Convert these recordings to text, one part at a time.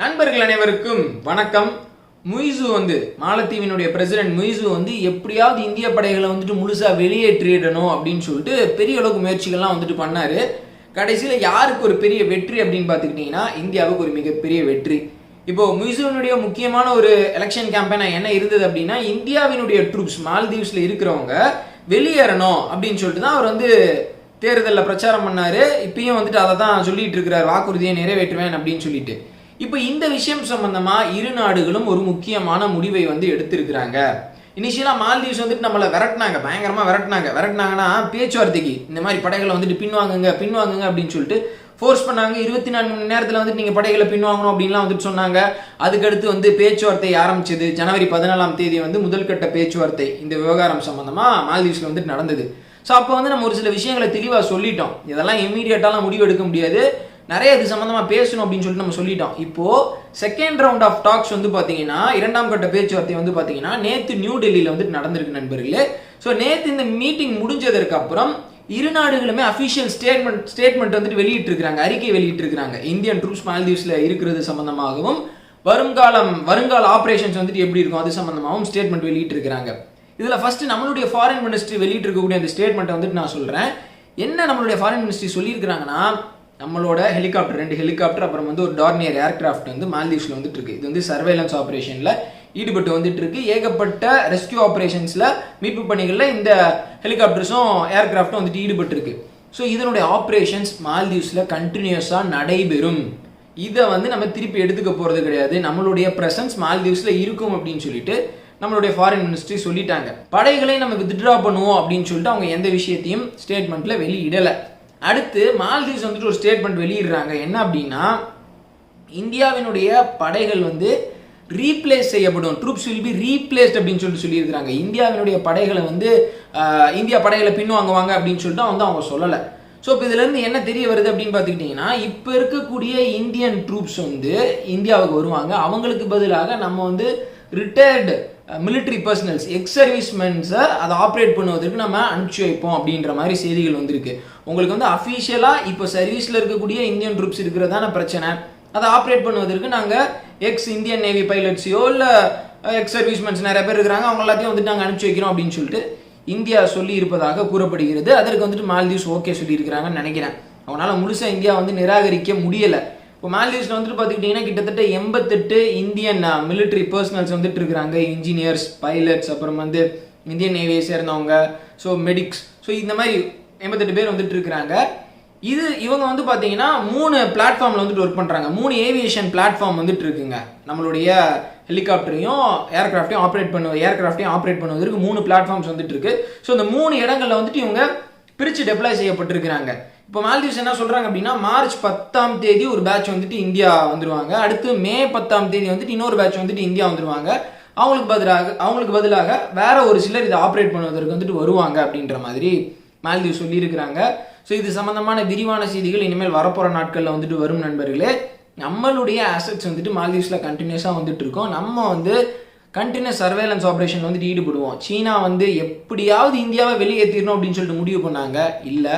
நண்பர்கள் அனைவருக்கும் வணக்கம். முயிசு வந்து மாலத்தீவினுடைய பிரசிடென்ட் முயிசு வந்து எப்படியாவது இந்திய படைகளை வந்துட்டு முழுசாக வெளியேற்றிடணும் அப்படின்னு சொல்லிட்டு பெரிய அளவுக்கு முயற்சிகள்லாம் வந்துட்டு பண்ணாரு. கடைசியில் யாருக்கு ஒரு பெரிய வெற்றி அப்படின்னு பார்த்துக்கிட்டிங்கன்னா இந்தியாவுக்கு ஒரு மிகப்பெரிய வெற்றி. இப்போ முய்சுனுடைய முக்கியமான ஒரு எலெக்ஷன் கேம்பெயினாக என்ன இருந்தது அப்படின்னா இந்தியாவினுடைய ட்ரூப்ஸ் மால்தீவ்ஸில் இருக்கிறவங்க வெளியேறணும் அப்படின்னு சொல்லிட்டு தான் அவர் வந்து தேர்தலில் பிரச்சாரம் பண்ணார். இப்பயும் வந்துட்டு அதை தான் சொல்லிட்டு இருக்கிறார். வாக்குறுதியை நிறைவேற்றுவேன் அப்படின்னு சொல்லிட்டு. இப்போ இந்த விஷயம் சம்பந்தமா இரு நாடுகளும் ஒரு முக்கியமான முடிவை வந்து எடுத்திருக்கிறாங்க. இனிஷியலாக மால்தீவ்ஸ் வந்துட்டு நம்மளை விரட்டினாங்க பயங்கரமாக விரட்டினாங்க. விரட்டினாங்கன்னா பேச்சுவார்த்தைக்கு இந்த மாதிரி படைகளை வந்துட்டு பின்வாங்குங்க பின்வாங்குங்க அப்படின்னு சொல்லிட்டு ஃபோர்ஸ் பண்ணாங்க. இருபத்தி நாலு மணி நேரத்தில் வந்துட்டு நீங்கள் படைகளை பின்வாங்கணும் அப்படின்லாம் வந்துட்டு சொன்னாங்க. அதுக்கடுத்து வந்து பேச்சுவார்த்தை ஆரம்பிச்சது. ஜனவரி பதினாலாம் தேதி வந்து முதல்கட்ட பேச்சுவார்த்தை இந்த விவகாரம் சம்பந்தமாக மால்தீவ்ஸில் வந்துட்டு நடந்தது. ஸோ அப்போ வந்து நம்ம ஒரு சில விஷயங்களை தெளிவாக சொல்லிட்டோம். இதெல்லாம் இம்மீடியட்டாலாம் முடிவு எடுக்க முடியாது. நிறைய இது சம்மந்தமாக பேசணும் அப்படின்னு சொல்லிட்டு நம்ம சொல்லிட்டோம். இப்போது செகண்ட் ரவுண்ட் ஆஃப் டாக்ஸ் வந்து பார்த்தீங்கன்னா இரண்டாம் கட்ட பேச்சுவார்த்தை வந்து பார்த்தீங்கன்னா நேற்று நியூ டெல்லியில் வந்துட்டு நடந்திருக்கு நண்பர்களே. ஸோ நேற்று இந்த மீட்டிங் முடிஞ்சதற்கு அப்புறம் இரு நாடுகளுமே அஃபிஷியல் ஸ்டேட்மெண்ட் ஸ்டேட்மெண்ட் வந்துட்டு வெளியிட்டிருக்கிறாங்க அறிக்கை வெளியிட்டிருக்கிறாங்க. இந்தியன் ட்ரூப்ஸ் மால்தீவ்ஸில் இருக்கிறது சம்பந்தமாகவும் வருங்காலம் வருங்கால ஆப்ரேஷன்ஸ் வந்துட்டு எப்படி இருக்கும் அது சம்பந்தமாகவும் ஸ்டேட்மெண்ட் வெளியிட்டிருக்கிறாங்க. இதில் ஃபர்ஸ்ட் நம்மளுடைய ஃபாரின் மினிஸ்ட்ரி வெளியிட்டிருக்கக்கூடிய அந்த ஸ்டேட்மெண்ட்டை வந்துட்டு நான் சொல்கிறேன் என்ன நம்மளுடைய ஃபாரின் மினிஸ்ட்ரி சொல்லியிருக்கிறாங்கன்னா நம்மளோட ஹெலிகாப்டர் ரெண்டு ஹெலிகாப்டர் அப்புறம் வந்து ஒரு டார்னியர் ஏர்கிராஃப்ட் வந்து மால்தீவ்ஸில் வந்துட்டு இருக்கு இது வந்து சர்வேலன்ஸ் ஆப்ரேஷனில் ஈடுபட்டு வந்துட்டு இருக்கு ஏகப்பட்ட ரெஸ்கியூ ஆப்ரேஷன்ஸில் மீட்பு பணிகளில் இந்த ஹெலிகாப்டர்ஸும் ஏர்கிராஃப்டும் வந்துட்டு ஈடுபட்டு இருக்கு ஸோ இதனுடைய ஆப்ரேஷன்ஸ் மால்தீவ்ஸில் கண்டினியூஸாக நடைபெறும். இதை வந்து நம்ம திருப்பி எடுத்துக்க போகிறது கிடையாது. நம்மளுடைய ப்ரெசன்ஸ் மால்தீவ்ஸில் இருக்கும் அப்படின்னு சொல்லிட்டு நம்மளுடைய ஃபாரின் மினிஸ்ட்ரி சொல்லிட்டாங்க. படைகளை நம்ம வித்ட்ரா பண்ணுவோம் அப்படின்னு சொல்லிட்டு அவங்க எந்த விஷயத்தையும் ஸ்டேட்மெண்ட்டில் வெளியிடலை. அடுத்து மால்தீவ்ஸ் வந்துட்டு ஒரு ஸ்டேட்மெண்ட் வெளியிடுறாங்க. என்ன அப்படின்னா இந்தியாவினுடைய படைகள் வந்து ரீப்ளேஸ் செய்யப்படும். ட்ரூப்ஸ் வில் பி ரீப்ளேஸ்ட் அப்படின்னு சொல்லிட்டு சொல்லியிருக்கிறாங்க. இந்தியாவினுடைய படைகளை வந்து இந்தியா படைகளை பின்வாங்குவாங்க அப்படின்னு சொல்லிட்டு வந்து அவங்க சொல்லலை. ஸோ இப்போ இதுலேருந்து என்ன தெரிய வருது அப்படின்னு பார்த்துக்கிட்டிங்கன்னா இப்போ இருக்கக்கூடிய இந்தியன் ட்ரூப்ஸ் வந்து இந்தியாவுக்கு வருவாங்க. அவங்களுக்கு பதிலாக நம்ம வந்து ரிட்டையர்டு மிலிட்ரி பர்சனல்ஸ் எக்ஸ் சர்வீஸ்மென்ஸை அதை ஆப்ரேட் பண்ணுவதற்கு நம்ம அனுப்பிச்சி வைப்போம் அப்படின்ற மாதிரி செய்திகள் வந்திருக்கு. உங்களுக்கு வந்து அஃபீஷியலாக இப்போ சர்வீஸில் இருக்கக்கூடிய இந்தியன் ட்ரூப்ஸ் இருக்கிறதான பிரச்சனை. அதை ஆப்ரேட் பண்ணுவதற்கு நாங்கள் எக்ஸ் இந்தியன் நேவி பைலட்ஸையோ இல்லை எக்ஸ் சர்வீஸ்மென்ஸ் நிறைய பேர் இருக்கிறாங்க. அவங்க எல்லாத்தையும் வந்துட்டு நாங்கள் அனுப்பிச்சி வைக்கிறோம் அப்படின்னு சொல்லிட்டு இந்தியா சொல்லி இருப்பதாக கூறப்படுகிறது. அதற்கு வந்துட்டு மால்தீவ்ஸ் ஓகே சொல்லியிருக்கிறாங்கன்னு நினைக்கிறேன். அவனால முழுசாக இந்தியா வந்து நிராகரிக்க முடியலை. இப்போ மால்தீவ்ஸில் வந்துட்டு பார்த்துக்கிட்டிங்கன்னா கிட்டத்தட்ட எண்பத்தெட்டு இந்தியன் மிலிட்ரி பர்சனல்ஸ் வந்துட்டு இருக்கிறாங்க. இன்ஜினியர்ஸ் பைலட்ஸ் அப்புறம் வந்து இந்தியன் நேவியை சேர்ந்தவங்க ஸோ மெடிக்ஸ் ஸோ இந்த மாதிரி எண்பத்தெட்டு பேர் வந்துட்டு இருக்கிறாங்க. இது இவங்க வந்து பார்த்தீங்கன்னா மூணு பிளாட்ஃபார்மில் வந்துட்டு ஒர்க் பண்ணுறாங்க மூணு ஏவியேஷன் பிளாட்ஃபார்ம் வந்துட்டு இருக்குங்க. நம்மளுடைய ஹெலிகாப்டரையும் ஏர்கிராஃப்டையும் ஆப்ரேட் பண்ண ஏர்கிராஃப்டையும் ஆப்ரேட் பண்ணுவதற்கு மூணு பிளாட்ஃபார்ம்ஸ் வந்துட்டு இருக்கு. ஸோ இந்த மூணு இடங்கள்ல வந்துட்டு இவங்க பிரித்து டெப்ளாய் செய்யப்பட்டிருக்கிறாங்க. இப்போ மால்தீவ்ஸ் என்ன சொல்கிறாங்க அப்படின்னா மார்ச் பத்தாம் தேதி ஒரு பேட்ச் வந்துட்டு இந்தியா வந்துருவாங்க. அடுத்து மே பத்தாம் தேதி வந்துட்டு இன்னொரு பேட்ச் வந்துட்டு இந்தியா வந்துருவாங்க. அவங்களுக்கு பதிலாக அவங்களுக்கு பதிலாக வேற ஒரு சிலர் இதை ஆப்ரேட் பண்ணுவதற்கு வந்துட்டு வருவாங்க அப்படின்ற மாதிரி மால்தீவ் சொல்லியிருக்கிறாங்க. ஸோ இது சம்மந்தமான விரிவான செய்திகள் இனிமேல் வரப்போகிற நாட்களில் வந்துட்டு வரும் நண்பர்களே. நம்மளுடைய அசட்ஸ் வந்துட்டு மால்தீவ்ஸில் கண்டினியூஸாக வந்துட்டு இருக்கோம் நம்ம வந்து கண்டினியூஸ் சர்வேலன்ஸ் ஆப்ரேஷன் வந்துட்டு ஈடுபடுவோம். சீனா வந்து எப்படியாவது இந்தியாவை வெளியேற்றிடணும் அப்படின்னு சொல்லிட்டு முடிவு பண்ணாங்க. இல்லை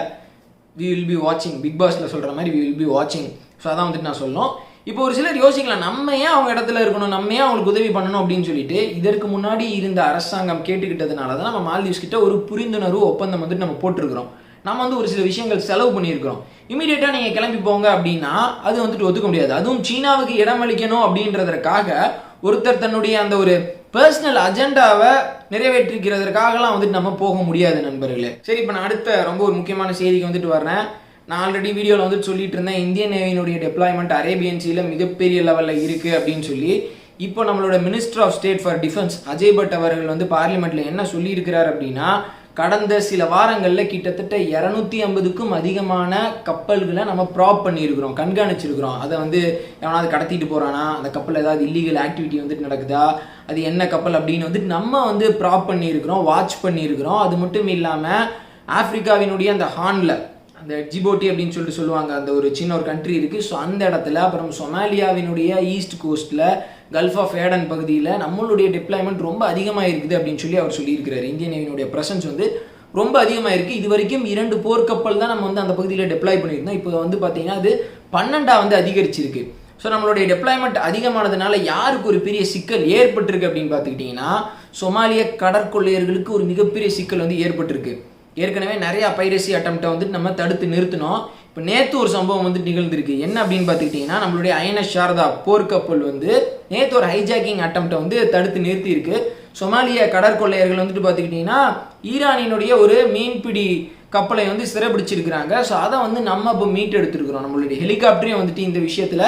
வி வில் பி வாட்சிங் பிக் பாஸில் சொல்கிற மாதிரி வி வில் பி வாட்சிங் ஸோ அதான் வந்துட்டு நான் சொல்லணும். இப்போ ஒரு சிலர் யோசிக்கலாம் நம்ம ஏன் அவங்க இடத்துல இருக்கணும்? நம்ம ஏன் அவங்களுக்கு உதவி பண்ணணும் அப்படின்னு சொல்லிட்டு இதற்கு முன்னாடி இருந்த அரசாங்கம் கேட்டுக்கிட்டதுனால தான் நம்ம மால்தீவ்ஸ் கிட்ட ஒரு புரிந்துணர்வு ஒப்பந்தம் வந்துட்டு நம்ம போட்டிருக்கிறோம். நம்ம வந்து ஒரு சில விஷயங்கள் செலவு பண்ணியிருக்கிறோம். இமீடியட்டாக நீங்கள் கிளம்பி போங்க அப்படின்னா அது வந்துட்டு ஒத்துக்க முடியாது. அதுவும் சீனாவுக்கு இடமளிக்கணும் அப்படின்றதற்காக ஒருத்தர் தன்னுடைய அந்த ஒரு பர்சனல் அஜெண்டாவை நிறைவேற்றிக்கிறதற்காகலாம் வந்துட்டு நம்ம போக முடியாது நண்பர்களே. சரி இப்போ நான் அடுத்த ரொம்ப ஒரு முக்கியமான செய்திக்கு வந்துட்டு வர்றேன். நான் ஆல்ரெடி வீடியோவில் வந்து சொல்லிட்டு இருந்தேன் இந்தியன் நேவியினுடைய டெப்ளாய்மெண்ட் அரேபியன் சீல மிகப்பெரிய லெவலில் இருக்குது அப்படின்னு சொல்லி. இப்போ நம்மளோட minister of state for defence Ajay Bhatt அவர்கள் வந்து பார்லிமெண்ட்டில் என்ன சொல்லியிருக்கிறார் அப்படின்னா கடந்த சில வாரங்களில் கிட்டத்தட்ட இரநூத்தி ஐம்பதுக்கும் அதிகமான கப்பல்களை நம்ம ப்ராப் பண்ணியிருக்கிறோம் கண்காணிச்சிருக்கிறோம். அதை வந்து எவனாவது கடத்திட்டு போகிறானா அந்த கப்பல் ஏதாவது இல்லீகல் ஆக்டிவிட்டி வந்துட்டு நடக்குதா? அது என்ன கப்பல் அப்படின்னு வந்துட்டு நம்ம வந்து ப்ராப் பண்ணியிருக்கிறோம் வாட்ச் பண்ணியிருக்கிறோம். அது மட்டும் இல்லாமல் ஆப்பிரிக்காவினுடைய அந்த ஹார்னில் அந்த ஜிபோட்டி அப்படின்னு சொல்லிட்டு சொல்லுவாங்க. அந்த ஒரு சின்ன ஒரு கண்ட்ரி இருக்குது ஸோ அந்த இடத்துல அப்புறம் சொமாலியாவினுடைய ஈஸ்ட் கோஸ்ட்டில் கல்ஃப் ஆஃப் ஏடன் பகுதியில் நம்மளுடைய டிப்ளாய்மெண்ட் ரொம்ப அதிகமாக இருக்குது அப்படின்னு சொல்லி அவர் சொல்லியிருக்கிறார். இந்திய நேவியினுடைய ப்ரெசன்ஸ் வந்து ரொம்ப அதிகமாக இருக்குது இது வரைக்கும் இரண்டு போர்க்கப்பல் தான் நம்ம வந்து அந்த பகுதியில் டெப்ளாய் பண்ணியிருந்தோம். இப்போ வந்து பார்த்தீங்கன்னா அது பன்னெண்டாக வந்து அதிகரிச்சிருக்கு. ஸோ நம்மளுடைய டெப்ளாய்மெண்ட் அதிகமானதுனால யாருக்கு ஒரு பெரிய சிக்கல் ஏற்பட்டிருக்கு அப்படின்னு பார்த்துக்கிட்டிங்கன்னா சொமாலிய கடற்கொள்ளையர்களுக்கு ஒரு மிகப்பெரிய சிக்கல் வந்து ஏற்பட்டிருக்கு. ஏற்கனவே நிறையா பைரசி அட்டம்ப்டை வந்துட்டு நம்ம தடுத்து நிறுத்தினோம். இப்போ நேற்று ஒரு சம்பவம் வந்து நிகழ்ந்திருக்கு. என்ன அப்படின்னு பார்த்துக்கிட்டிங்கன்னா நம்மளுடைய ஐஎன்எஸ் சாரதா போர்க்கப்பல் வந்து நேற்று ஒரு ஹைஜாக்கிங் அட்டம்ப்டை வந்து தடுத்து நிறுத்தியிருக்கு. சொமாலிய கடற்கொள்ளையர்கள் வந்துட்டு பார்த்துக்கிட்டிங்கன்னா ஈரானினுடைய ஒரு மீன்பிடி கப்பலை வந்து சிறைபிடிச்சிருக்கிறாங்க. ஸோ அதை வந்து நம்ம இப்போ மீட் எடுத்துருக்குறோம் நம்மளுடைய ஹெலிகாப்டரையும் வந்துட்டு இந்த விஷயத்தில்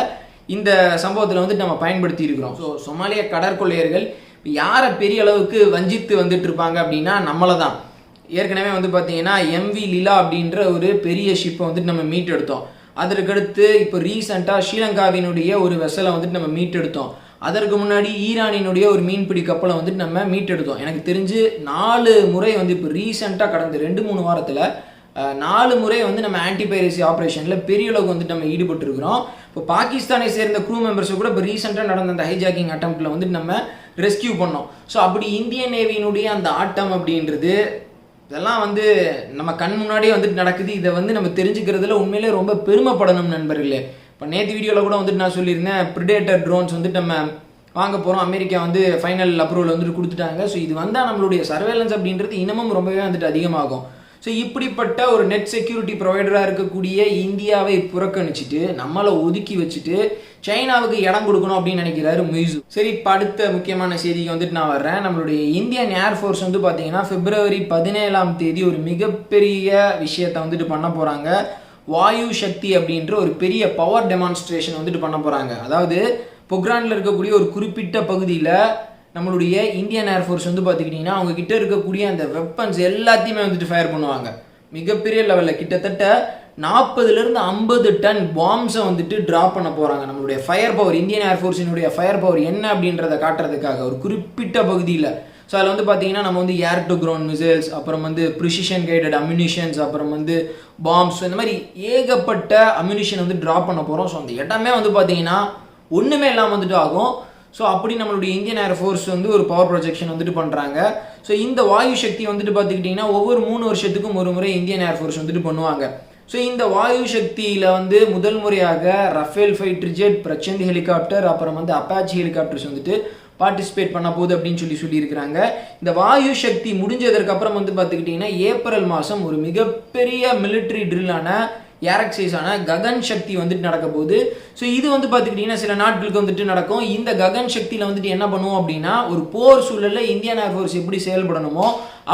இந்த சம்பவத்தில் வந்துட்டு நம்ம பயன்படுத்தி இருக்கிறோம் ஸோ சொமாலிய கடற்கொள்ளையர்கள் இப்போ யாரை பெரிய அளவுக்கு வஞ்சித்து வந்துட்டு இருப்பாங்க அப்படின்னா நம்மளை தான் ஏற்கனவே வந்து பார்த்தீங்கன்னா எம்வி லீலா அப்படின்ற ஒரு பெரிய ஷிப்பை வந்துட்டு நம்ம மீட் எடுத்தோம் அதற்கடுத்து இப்போ ரீசெண்டாக ஸ்ரீலங்காவினுடைய ஒரு வெசலை வந்துட்டு நம்ம மீட் எடுத்தோம் அதற்கு முன்னாடி ஈரானினுடைய ஒரு மீன்பிடி கப்பலை வந்துட்டு நம்ம மீட் எடுத்தோம் எனக்கு தெரிஞ்சு நாலு முறை வந்து இப்போ ரீசெண்டாக கடந்த ரெண்டு மூணு வாரத்தில் நாலு முறை வந்து நம்ம ஆன்டிபைரசி ஆப்ரேஷனில் பெரிய அளவுக்கு வந்துட்டு நம்ம ஈடுபட்டிருக்கிறோம். இப்போ பாகிஸ்தானை சேர்ந்த க்ரூ மெம்பர்ஸை கூட இப்போ ரீசெண்டாக நடந்த அந்த ஹைஜாக்கிங் அட்டம்ப்டில் வந்துட்டு நம்ம ரெஸ்கியூ பண்ணோம். ஸோ அப்படி இந்தியன் நேவியினுடைய அந்த ஆட்டம் அப்படின்றது இதெல்லாம் வந்து நம்ம கண் முன்னாடியே வந்துட்டு நடக்குது. இதை வந்து நம்ம தெரிஞ்சுக்கிறதுல உண்மையிலே ரொம்ப பெருமைப்படணும் நண்பர்களே. இப்போ நேற்று வீடியோவில் கூட வந்துட்டு நான் சொல்லியிருந்தேன் ப்ரிடேட்டர் ட்ரோன்ஸ் வந்துட்டு நம்ம வாங்க போகிறோம் அமெரிக்கா வந்து ஃபைனல் அப்ரூவல் வந்துட்டு கொடுத்துட்டாங்க. ஸோ இது வந்தால் நம்மளுடைய சர்வேலன்ஸ் அப்படின்றது இன்னமும் ரொம்பவே வந்துட்டு அதிகமாகும். ஸோ இப்படிப்பட்ட ஒரு நெட் செக்யூரிட்டி ப்ரொவைடராக இருக்கக்கூடிய இந்தியாவை புறக்கணிச்சிட்டு நம்மளை ஒதுக்கி வச்சுட்டு சைனாவுக்கு இடம் கொடுக்கணும் அப்படின்னு நினைக்கிறாரு முய்சு. சரி இப்போ அடுத்த முக்கியமான செய்திக்கு வந்துட்டு நான் வர்றேன். நம்மளுடைய இந்தியன் ஏர்ஃபோர்ஸ் வந்து பார்த்தீங்கன்னா பிப்ரவரி பதினேழாம் தேதி ஒரு மிகப்பெரிய விஷயத்தை வந்துட்டு பண்ண போகிறாங்க வாயு சக்தி அப்படின்ற ஒரு பெரிய பவர் டெமான்ஸ்ட்ரேஷன் வந்துட்டு பண்ண போகிறாங்க அதாவது பொக்ரானில் இருக்கக்கூடிய ஒரு குறிப்பிட்ட பகுதியில் நம்மளுடைய இந்தியன் ஏர்ஃபோர்ஸ் வந்து பார்த்துக்கிட்டிங்கன்னா அவங்க கிட்ட இருக்கக்கூடிய அந்த வெப்பன்ஸ் எல்லாத்தையுமே வந்துட்டு ஃபயர் பண்ணுவாங்க. மிகப்பெரிய லெவலில் கிட்டத்தட்ட நாற்பதுலேருந்து ஐம்பது டன் பாம்ஸை வந்துட்டு ட்ராப் பண்ண போகிறாங்க நம்மளுடைய ஃபயர் பவர் இந்தியன் ஏர்ஃபோர்ஸினுடைய ஃபயர் பவர் என்ன அப்படின்றத காட்டுறதுக்காக ஒரு குறிப்பிட்ட பகுதியில். ஸோ அதில் வந்து பார்த்தீங்கன்னா நம்ம வந்து ஏர் டு கிரவுண்ட் மிசைல்ஸ் அப்புறம் வந்து ப்ரிசிஷன் கைடட் அம்யூனிஷன்ஸ் அப்புறம் வந்து பாம்ஸ் இந்த மாதிரி ஏகப்பட்ட அம்யூனிஷன் வந்து ட்ராப் பண்ண போகிறோம் ஸோ அந்த இடமே வந்து பார்த்தீங்கன்னா ஒன்றுமே இல்லாமல் வந்துட்டு ஆகும். ஸோ அப்படி நம்மளுடைய இந்தியன் ஏர்ஃபோர்ஸ் வந்து ஒரு பவர் ப்ரொஜெக்ஷன் வந்துட்டு பண்ணுறாங்க ஸோ இந்த வாயு சக்தி வந்துட்டு பார்த்துக்கிட்டிங்கன்னா ஒவ்வொரு மூணு வருஷத்துக்கும் ஒரு முறை இந்தியன் ஏர்ஃபோர்ஸ் வந்துட்டு பண்ணுவாங்க. ஸோ இந்த வாயு சக்தியில் வந்து முதல் முறையாக Rafale fighter jet Prachand helicopter அப்புறம் வந்து அப்பாச்சி ஹெலிகாப்டர்ஸ் வந்துட்டு பார்ட்டிசிபேட் பண்ண போகுது அப்படின்னு சொல்லி சொல்லியிருக்கிறாங்க. இந்த வாயு சக்தி முடிஞ்சதற்கு அப்புறம் வந்து பார்த்துக்கிட்டிங்கன்னா ஏப்ரல் மாதம் ஒரு மிகப்பெரிய மிலிட்ரி ட்ரில்லான ஏர் எக்ஸைஸான ககன் சக்தி வந்துட்டு நடக்க போகுது. ஸோ இது வந்து பார்த்துக்கிட்டிங்கன்னா சில நாட்களுக்கு வந்துட்டு நடக்கும். இந்த ககன் சக்தியில் வந்துட்டு என்ன பண்ணுவோம் அப்படின்னா ஒரு போர் சூழலில் இந்தியன் ஏர்ஃபோர்ஸ் எப்படி செயல்படணுமோ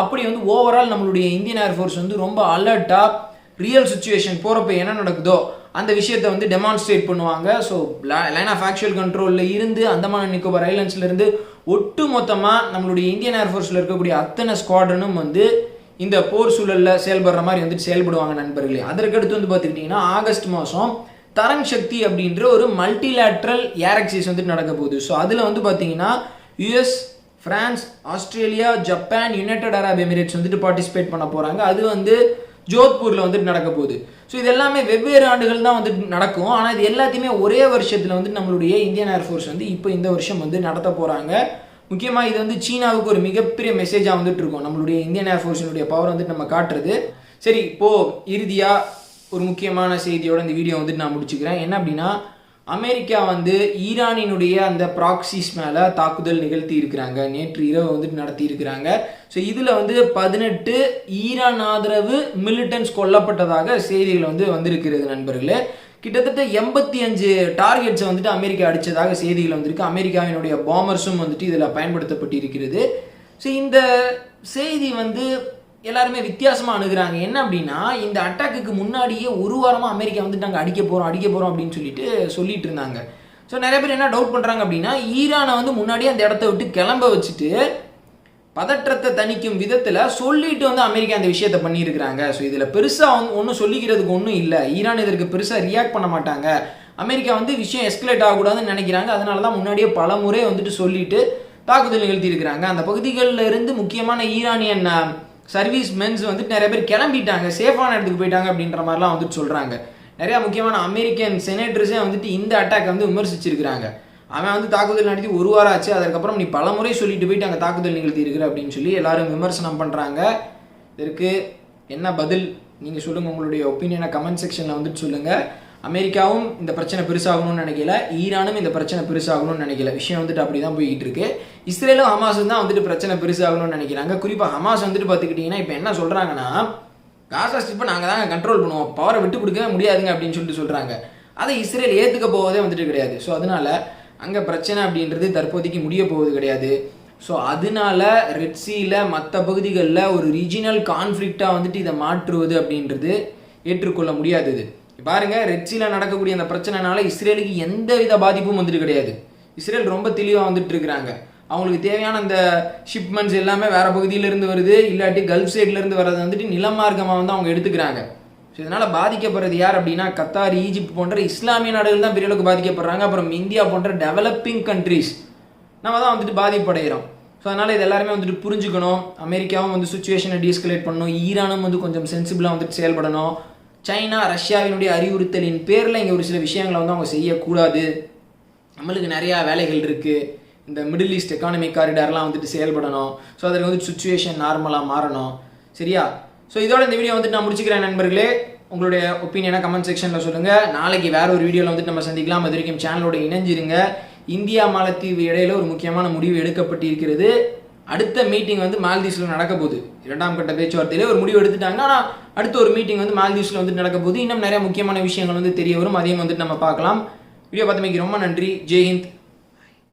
அப்படி வந்து ஓவரால் நம்மளுடைய இந்தியன் ஏர்ஃபோர்ஸ் வந்து ரொம்ப அலர்ட்டாக ரியல் சுச்சுவேஷன் போகிறப்ப என்ன நடக்குதோ அந்த விஷயத்தை வந்து டெமான்ஸ்ட்ரேட் பண்ணுவாங்க. ஸோ லைன் ஆஃப் ஆக்சுவல் கண்ட்ரோலில் இருந்து அந்தமான நிக்கோபார் ஐலண்ட்ஸ்லேருந்து ஒட்டு மொத்தமாக நம்மளுடைய இந்தியன் ஏர்ஃபோர்ஸில் இருக்கக்கூடிய அத்தனை ஸ்குவாட்ரனும் வந்து இந்த போர் சூழலில் செயல்படுற மாதிரி வந்துட்டு செயல்படுவாங்க நண்பர்களே. அதற்கடுத்து வந்து பார்த்துக்கிட்டிங்கன்னா ஆகஸ்ட் மாதம் தரங் சக்தி அப்படின்ற ஒரு மல்டிலேட்ரல் ஏர் எக்ஸைஸ் வந்துட்டு நடக்க போகுது. ஸோ அதில் வந்து பார்த்தீங்கன்னா US France Australia Japan United Arab Emirates வந்துட்டு பார்ட்டிசிபேட் பண்ண போகிறாங்க அது வந்து ஜோத்பூரில் வந்துட்டு நடக்க போகுது. ஸோ இது எல்லாமே வெவ்வேறு ஆண்டுகள் தான் வந்துட்டு நடக்கும். ஆனால் இது எல்லாத்தையுமே ஒரே வருஷத்தில் வந்து நம்மளுடைய இந்தியன் ஏர்ஃபோர்ஸ் வந்து இப்போ இந்த வருஷம் வந்து நடத்த போகிறாங்க முக்கியமாக இது வந்து சீனாவுக்கு ஒரு மிகப்பெரிய மெசேஜாக வந்துட்டு இருக்கும். நம்மளுடைய இந்தியன் ஏர்ஃபோர்ஸினுடைய பவர் வந்துட்டு நம்ம காட்டுறது. சரி இப்போது இறுதியாக ஒரு முக்கியமான செய்தியோட இந்த வீடியோ வந்துட்டு நான் முடிச்சுக்கிறேன். என்ன அப்படின்னா அமெரிக்கா வந்து ஈரானினுடைய அந்த ப்ராக்சிஸ் மேலே தாக்குதல் நிகழ்த்தி இருக்கிறாங்க. நேற்று இரவு வந்துட்டு நடத்தி இருக்கிறாங்க. ஸோ இதில் வந்து பதினெட்டு ஈரான் ஆதரவு மிலிட்டன்ஸ் கொல்லப்பட்டதாக செய்திகள் வந்து வந்திருக்கிறது நண்பர்களே. கிட்டத்தட்ட எண்பத்தி அஞ்சு டார்கெட்ஸை வந்துட்டு அமெரிக்கா அடித்ததாக செய்திகள் வந்திருக்கு. அமெரிக்காவினுடைய பாமர்ஸும் வந்துட்டு இதில் பயன்படுத்தப்பட்டிருக்கிறது. ஸோ இந்த செய்தி வந்து எல்லாருமே வித்தியாசமாக அணுகிறாங்க. என்ன அப்படின்னா இந்த அட்டாக்குக்கு முன்னாடியே ஒரு வாரமாக அமெரிக்கா வந்துட்டு நாங்கள் அடிக்க போகிறோம் அடிக்க போகிறோம் அப்படின்னு சொல்லிட்டு சொல்லிட்டு இருந்தாங்க. ஸோ நிறைய பேர் என்ன டவுட் பண்ணுறாங்க அப்படின்னா ஈரானை வந்து முன்னாடியே அந்த இடத்த விட்டு கிளம்ப வச்சுட்டு பதற்றத்தை தணிக்கும் விதத்தில் சொல்லிட்டு வந்து அமெரிக்கா அந்த விஷயத்த பண்ணியிருக்கிறாங்க. ஸோ இதில் பெருசாக வந்து ஒன்றும் சொல்லிக்கிறதுக்கு ஒன்றும் இல்லை. ஈரான் இதற்கு பெருசாக ரியாக்ட் பண்ண மாட்டாங்க. அமெரிக்கா வந்து விஷயம் எஸ்கலேட் ஆகக்கூடாதுன்னு நினைக்கிறாங்க. அதனால தான் முன்னாடியே பல முறை வந்துட்டு சொல்லிட்டு தாக்குதல் நிகழ்த்தியிருக்கிறாங்க. அந்த பகுதிகளில் இருந்து முக்கியமான ஈரானியன் சர்வீஸ் மென்ஸ் வந்துட்டு நிறைய பேர் கிளம்பிட்டாங்க. சேஃபான இடத்துக்கு போயிட்டாங்க அப்படின்ற மாதிரிலாம் வந்துட்டு சொல்கிறாங்க நிறையா முக்கியமான அமெரிக்கன் செனேட்டர்ஸே வந்துட்டு இந்த அட்டாக் வந்து விமர்சிச்சிருக்கிறாங்க. அவன் வந்து தாக்குதல் நடத்தி ஒரு வாரம் ஆச்சு. அதுக்கப்புறம் நீ பல முறை சொல்லிட்டு போயிட்டு அங்கே தாக்குதல் நிகழ்த்தி இருக்கிற அப்படின்னு சொல்லி எல்லாரும் விமர்சனம் பண்ணுறாங்க இதற்கு என்ன பதில்? நீங்கள் சொல்லுங்கள் உங்களுடைய ஒப்பீனியனை கமெண்ட் செக்ஷனில் வந்துட்டு சொல்லுங்கள் அமெரிக்காவும் இந்த பிரச்சனை பெருசாகணும்னு நினைக்கல. ஈரானும் இந்த பிரச்சனை பெருசாகணும்னு நினைக்கல. விஷயம் வந்துட்டு அப்படி தான் போய்கிட்டு இருக்கு. இஸ்ரேலும் ஹமாஸும் தான் வந்துட்டு பிரச்சனை பெருசாகணும்னு நினைக்கிறாங்க. குறிப்பாக ஹமாஸ் வந்துட்டு பார்த்துக்கிட்டிங்கன்னா இப்போ என்ன சொல்கிறாங்கன்னா காசா ஸ்டிப்பை நாங்கள் தாங்க கண்ட்ரோல் பண்ணுவோம். பவரை விட்டு கொடுக்கவே முடியாதுங்க அப்படின்னு சொல்லிட்டு சொல்கிறாங்க அதை இஸ்ரேல் ஏற்றுக்க போவதே வந்துட்டு கிடையாது. ஸோ அதனால அங்கே பிரச்சனை அப்படின்றது தற்போதைக்கு முடிய போவது கிடையாது. ஸோ அதனால ரெட்சியில் மற்ற பகுதிகளில் ஒரு ரீஜினல் கான்ஃப்ளிக்டாக வந்துட்டு இதை மாற்றுவது அப்படின்றது ஏற்றுக்கொள்ள முடியாதது. பாருங்க ரெட்சியில் நடக்கக்கூடிய அந்த பிரச்சனைனால இஸ்ரேலுக்கு எந்த வித பாதிப்பும் வந்துட்டு கிடையாது. இஸ்ரேல் ரொம்ப தெளிவாக வந்துட்டு இருக்கிறாங்க. அவங்களுக்கு தேவையான அந்த ஷிப்மெண்ட்ஸ் எல்லாமே வேற பகுதியிலேருந்து வருது இல்லாட்டி கல்ஃப் சைட்லேருந்து வர்றது வந்துட்டு நிலமார்க்கமாக வந்து அவங்க எடுத்துக்கிறாங்க. ஸோ இதனால் பாதிக்கப்படுறது யார் அப்படின்னா கத்தார் ஈஜிப்ட் போன்ற இஸ்லாமிய நாடுகள் தான் பெரிய அளவுக்கு பாதிக்கப்படுறாங்க. அப்புறம் இந்தியா போன்ற டெவலப்பிங் கண்ட்ரீஸ் நம்ம தான் வந்துட்டு பாதிப்படைகிறோம் ஸோ அதனால் இது எல்லாருமே வந்துட்டு புரிஞ்சுக்கணும். அமெரிக்காவும் வந்து சுச்சுவேஷனை டீஸ்கலேட் பண்ணணும். ஈரானும் வந்து கொஞ்சம் சென்சிபிளாக வந்துட்டு செயல்படணும். சைனா ரஷ்யாவினுடைய அறிவுறுத்தலின் பேரில் இங்கே ஒரு சில விஷயங்களை வந்து அவங்க செய்யக்கூடாது. நம்மளுக்கு நிறையா வேலைகள் இருக்குது இந்த மிடில் ஈஸ்ட் எக்கானமிக் காரிடார்லாம் வந்துட்டு செயல்படணும். ஸோ அதற்கு வந்து சுச்சுவேஷன் நார்மலாக மாறணும். சரியா? ஸோ இதோட இந்த வீடியோ வந்துட்டு நான் முடிச்சுக்கிறேன் நண்பர்களே. உங்களுடைய ஒப்பீனியனை கமெண்ட் செக்ஷனில் சொல்லுங்கள் நாளைக்கு வேற ஒரு வீடியோவில் வந்துட்டு நம்ம சந்திக்கலாம். அது வரைக்கும் சேனலோட இணைஞ்சிருங்க. இந்தியா மாலத்தீவு இடையில ஒரு முக்கியமான முடிவு எடுக்கப்பட்டிருக்கிறது. அடுத்த மீட்டிங் வந்து மால்தீவ்ஸில் நடக்க போகுது. இரண்டாம் கட்ட பேச்சுவார்த்தையிலே ஒரு முடிவு எடுத்துட்டாங்க. ஆனால் அடுத்த ஒரு மீட்டிங் வந்து மால்தீவ்ஸில் வந்துட்டு நடக்க போகுது. இன்னும் நிறைய முக்கியமான விஷயங்கள் வந்து தெரிய வரும். அதையும் வந்துட்டு நம்ம பார்க்கலாம். வீடியோ பார்த்தமைக்கு ரொம்ப நன்றி. ஜெய்ஹிந்த்